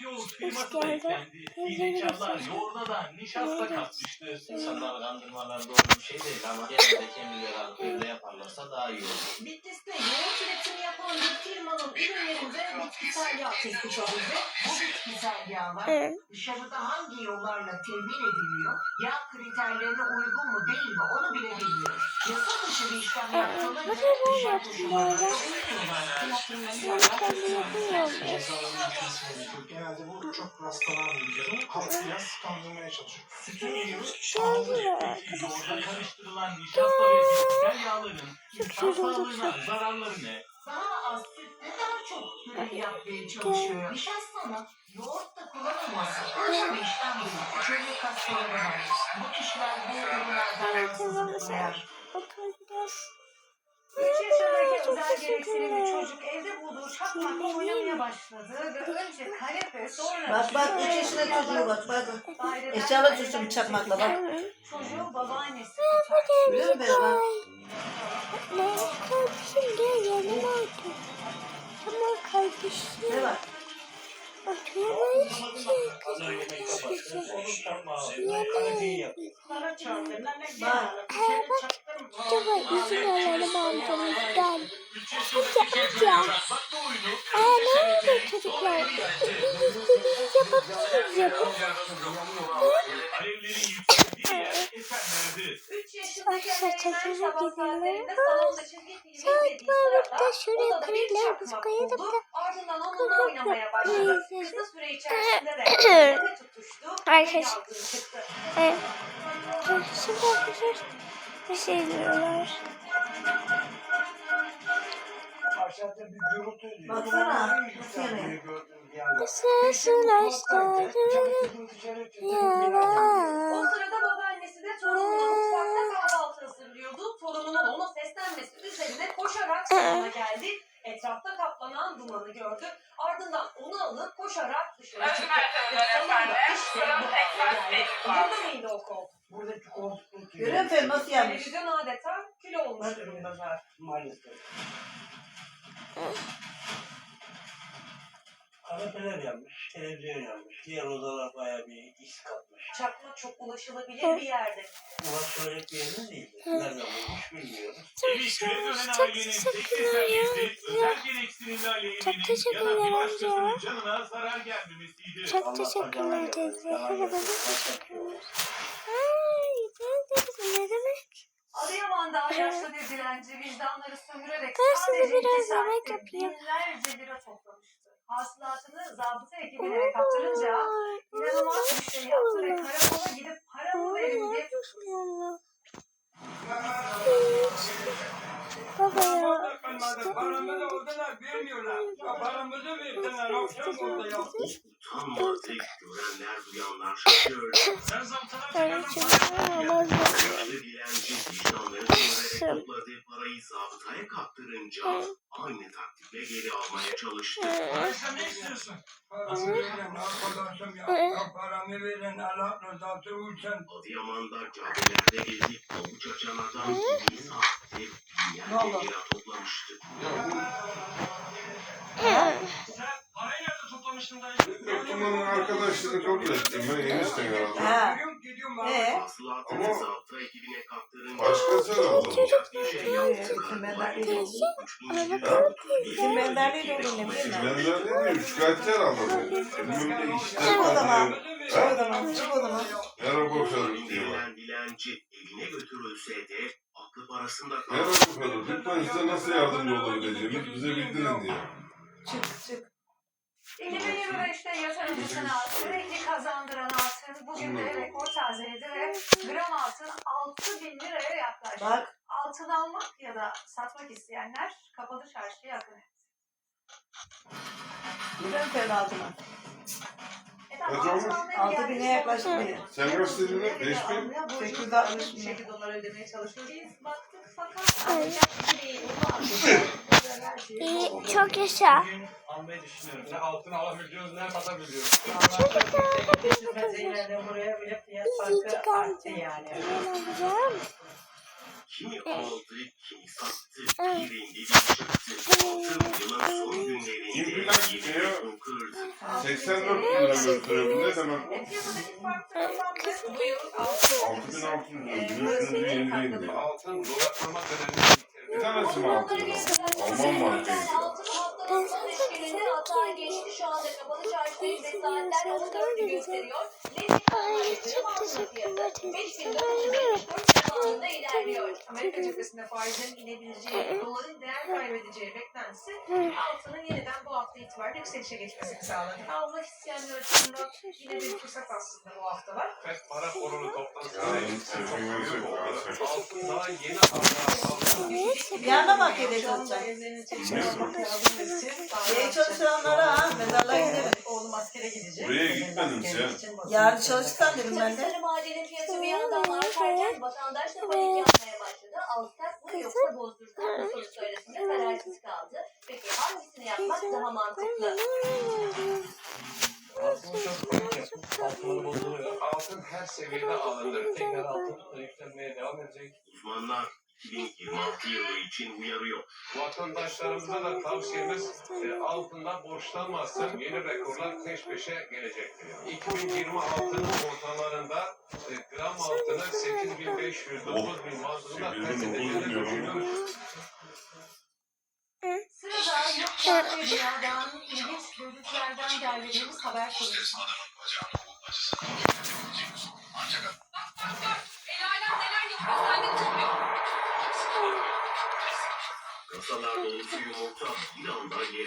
yol firması da eklendi. İhtiyaçlar yoğurda da nişasta katmıştı. İnsanları kandırmalar doğru bir şey değil ama gene de kendileri alıp evde yaparlarsa daha iyi olur. Bitlis'te yoğurt bitkisel yağ tespit edildi. Bu bitkisel yağlar Evet. dışarıda hangi yollarla temin ediliyor, yağ kriterlerine uygun mu değil mi onu bile bilmiyor. Yasa dışı bir işlem yaptığına göre dışarı koşullarına Genelde bu çok rastlanan bir. Halk biraz kandırmaya çalışıyor. Sütün yiyoruz. Şöyle Yoğurda karıştırılan nişasta ve bitkisel yağların insan sağlığına zararları ne? Daha az sütle daha çok ürün yapmaya çalışıyor. Nişastanın yoğurtta kullanılması öyle bir işlem değil. Çocuk hastaları var. Bu kişiler bu ürünlerden rahatsızlık duyar. Oturacağız. 3 yaşındaki özel gereksinimli çocuk evde bulduğu çakmakla oynamaya başladı ve önce kanepe sonra Bak bak 3 yaşında çocuğu bak bak. Eşyalar düştü bir çakmakla bak. Çocuğu babaannesi tutar. Biliyor musun beni bak? Ne kardeşim gel yanıma otur. Tamam kardeşim. Ne. Üç yaşındaki çocuğa bırakmak da oyunu. Aa ne oldu çocuklar? Biz istediğimiz yapabiliriz yapın. Alevlerin yükseldiği yer odada bir koyalım. Biz koyalım da. Ardından onunla oynamaya başladı. Koyalım. Kısa süre içerisinde de tutuştu Arkadaşlar. Evet. Şimdi arkadaşlar bir şey diyorlar. Aşağıda bir gürültü ediyor. Baksana, bir yerde. Seslaştırdım O yara. sırada babaannesi Kaplanan dumanı gördü. Ardından onu alıp koşarak dışarı çıktı. Ve işte bu. Burada mıydı o koltuk? Buradaki koltuk Görüyor musun nasıl yanmış? Televizyon adeta kül olmuş durumda. Maalesef. Kanepeler yanmış, televizyon yanmış. Diğer odalar bayağı bir iz katmış. Çakma çok ulaşılabilir bir yerde. Ulaşılacak bir yerimiz değildi. Nereden bulmuş bilmiyoruz. Çok teşekkürler ya. Çok ya da teşekkürler bir amca. başkasının canına zarar gelmemesiydi. Çok teşekkürler teyze. Hadi bana teşekkürler. Ay ne dedim ne demek? Adıyaman'da yaşlı bir dilenci vicdanları sömürerek Ben size sadece iki biraz yemek yapayım. binlerce lira toplamıştı. Hasılatını zabıta ekibine kaptırınca inanılmaz bir şey yaptı ve karakola gidip paramı verin diye Allah. Baba ya. işte Paramızı oradalar vermiyorlar. Ya paramızı versinler akşam orada ya. Utanmaz tek görenler duyanlar şaşıyor. Sen zamtana Öyle çıkarın şey olmaz. Yaşlı dilenci vicdanları sömürerek parayı zabıtaya kaptırınca aynı taktikle geri almaya çalıştı. Sen ne istiyorsun? Paramı verin arkadaşım ya. Ya paramı verin Allah rızası için. Adıyaman'da caddelerde gezip avuç açan adam bir saatte binlerce lira toplamıştı. Sen nerede toplamıştın dayı? Yaptımın arkadaşlığını kabul ettim. Ben enişten herhalde. Ha. Gidiyorum gidiyorum abi. Ee? Hasılatını Ama- zabıta ekibine kaptırınca Başkası herhalde. oldu? üç bin lira Kim benderliği de ne ben. Değil, şikayetçi herhalde. Ömrümde işte Çık o zaman. ben Çık o zaman. Çık o zaman. Yara boşarım diyorlar. İndirilen dilenci evine götürülse de aklı parasında Yara kaldı. boşarım. Lütfen size nasıl yardımcı olabileceğimiz bize bildirin diye. Çık. 2025'te yatırımcı sanat sürekli kazandıran altın bugün de rekor tazeledi ve gram altın 6 bin liraya yaklaştı. Bak. Altın almak ya da satmak isteyenler kapalı çarşıya akın etti. Altına? Efendim, Kaç olmuş? Altı bine yaklaştı bile. Sen kaç dedin? Beş bin? 860 bir bin. şekilde dolar ödemeye çalışıyor. Biz baktık fakat alacak gibi değil. Onu aldık. İyi, çok yaşa. Almayı düşünüyorum. Ne altın alabiliyoruz ne satabiliyoruz. buraya bile fiyat Biz yiyecek amca. Ben alacağım. Kimi aldı, kimi sattı. İndi, bir çıktı. Altın yılın son günlerinde rekor kırdı. 84 bin lira gösteriyor. Bu ne demek? Bu yıl altın 6600 lira. Bir yenileyim diye. Altın dolaklama dönemini Bir tanesi mi altın? Alman markaydı. İş gününde hata geçti. Şu anda kapalı çarşıdayız ve saatler 14'ü gösteriyor. Ay çok teşekkürler teyze. 5974 puanında ilerliyor. Amerika cephesinde faizlerin inebileceği, doların değer kaybedeceği beklentisi altının yeniden bu hafta itibariyle yükselişe geçmesini sağladı. Almak isteyenler açısından yine bir fırsat aslında bu haftalar. FED para kurulu toplantısı. Altın daha yeni aldı. Yarına bak hele Şu anda çalışacak. İyi çalışanlara ha mezarlığa gidelim. Oğlum askere gidecek. Buraya gitmedin sen. Yarın çalışırsan dedim ben de. Sarı madenin fiyatı bir yandan artarken vatandaş da panik yapmaya başladı. Alsak mı yoksa bozdursak mı sorusu arasında kararsız kaldı. Peki hangisini yapmak daha mantıklı? Altın çok panik yapmış. Altınları bozuluyor. Altın her seviyede alınır. Tekrar altın yükselmeye devam edecek. Uzmanlar 2026 yılı için uyarıyor. Vatandaşlarımıza da tavsiyemiz e, altında borçlanmasın. Yeni rekorlar peş peşe gelecektir. 2026'nın ortalarında e, gram altını 8500 9000 bandında Çevirdim, dokuz diyorum. Sırada yurt dışı ve dünyadan ilginç görüntülerden derlediğimiz haber konusu. Kasalar dolusu yumurta bir anda